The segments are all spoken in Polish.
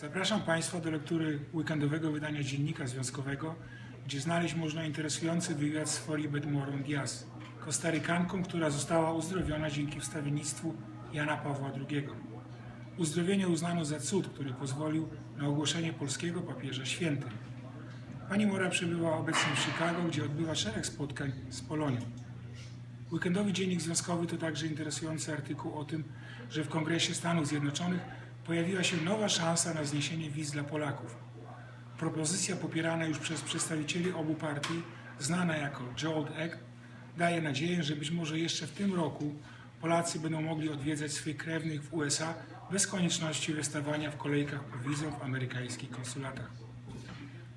Zapraszam Państwa do lektury weekendowego wydania Dziennika Związkowego, gdzie znaleźć można interesujący wywiad z Folibet Morą Diaz, kostarykanką, która została uzdrowiona dzięki wstawiennictwu Jana Pawła II. Uzdrowienie uznano za cud, który pozwolił na ogłoszenie polskiego papieża świętym. Pani Mora przebywa obecnie w Chicago, gdzie odbywa szereg spotkań z Polonią. Weekendowy Dziennik Związkowy to także interesujący artykuł o tym, że w Kongresie Stanów Zjednoczonych pojawiła się nowa szansa na zniesienie wiz dla Polaków. Propozycja popierana już przez przedstawicieli obu partii, znana jako JOLT Act, daje nadzieję, że być może jeszcze w tym roku Polacy będą mogli odwiedzać swych krewnych w USA bez konieczności wystawania w kolejkach po wizę w amerykańskich konsulatach.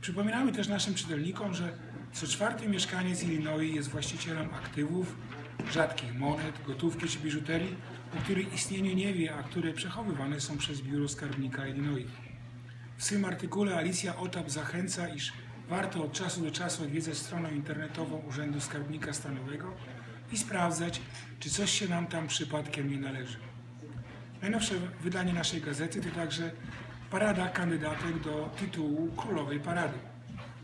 Przypominamy też naszym czytelnikom, że co czwarty mieszkaniec Illinois jest właścicielem aktywów, rzadkich monet, gotówki czy biżuterii, o których istnieniu nie wie, a które przechowywane są przez Biuro Skarbnika Illinois. W swym artykule Alicja Otap zachęca, iż warto od czasu do czasu odwiedzać stronę internetową Urzędu Skarbnika Stanowego i sprawdzać, czy coś się nam tam przypadkiem nie należy. Najnowsze wydanie naszej gazety to także parada kandydatek do tytułu Królowej Parady.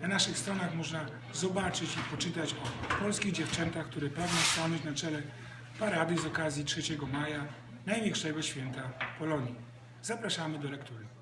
Na naszych stronach można zobaczyć i poczytać o polskich dziewczętach, które pragną stanąć na czele parady z okazji 3 maja, największego święta Polonii. Zapraszamy do lektury.